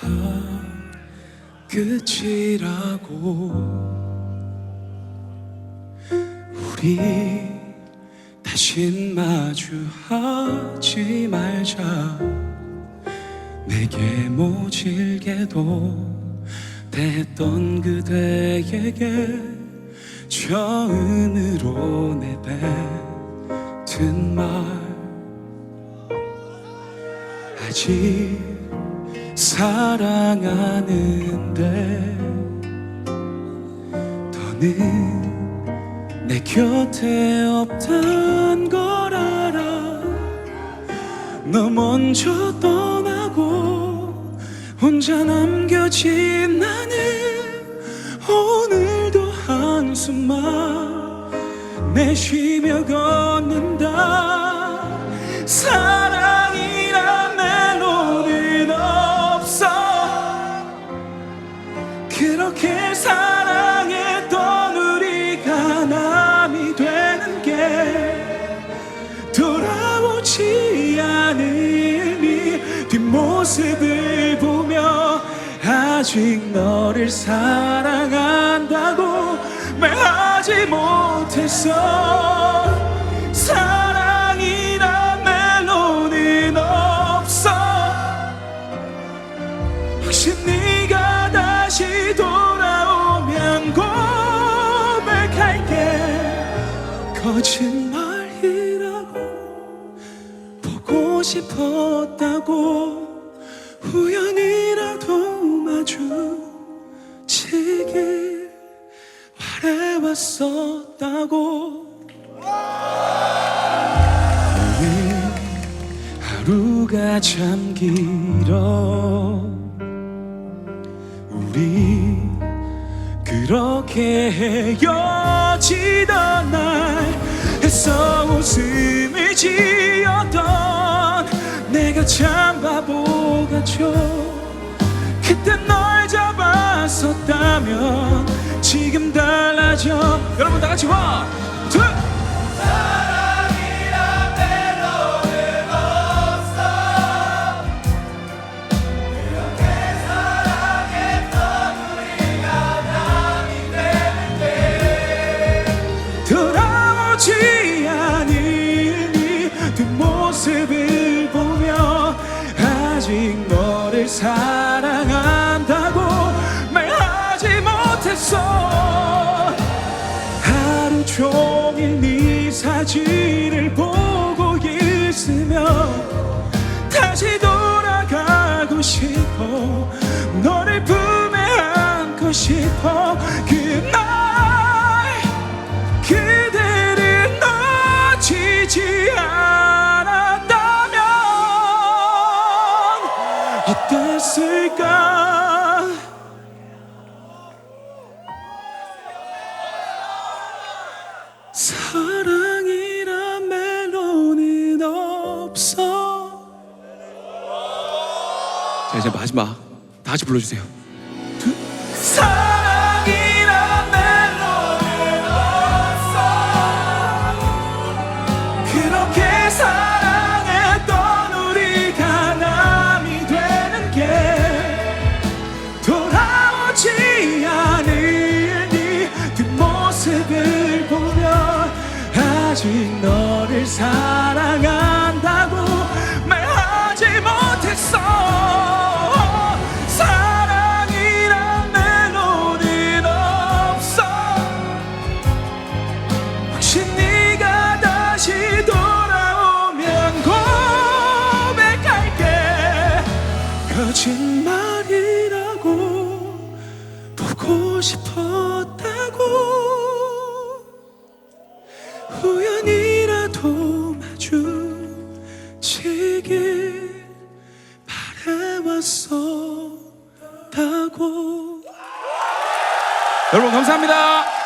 다 끝이라고. 우리 다신 마주하지 말자. 내게 모질게도 됐던 그대에게 처음으로 내뱉은 말. 아직 사랑하는데 더는 내 곁에 없단 걸 알아. 너 먼저 떠나고 혼자 남겨진 나는 오늘도 한숨만 내쉬며 걷는다. 사랑 그렇게 사랑했던 우리가 남이 되는 게 돌아오지 않은 이 뒷모습을 보며 아직 너를 사랑한다고 말하지 못했어 거짓말이라고 보고 싶었다고 우연이라도 마주치길 바래왔었다고. 오늘 하루가 참 길어. 우리 그렇게 헤어지던 날 애써 웃음을 지었던 내가 참 바보 같죠. 그때 널 잡았었다면 지금 달라져. 여러분 다 같이 원, 투 사진을 보고 있으면 다시 돌아가고 싶어 너를 품에 안고 싶어. 그날 그대를 놓치지 않았다면 어땠을까? 사랑 자 이제 마지막. 다 같이 불러주세요. 너를 사랑 거짓말이라고 보고 싶었다고. 우연이라도 마주치길 바래왔었다고. 여러분 감사합니다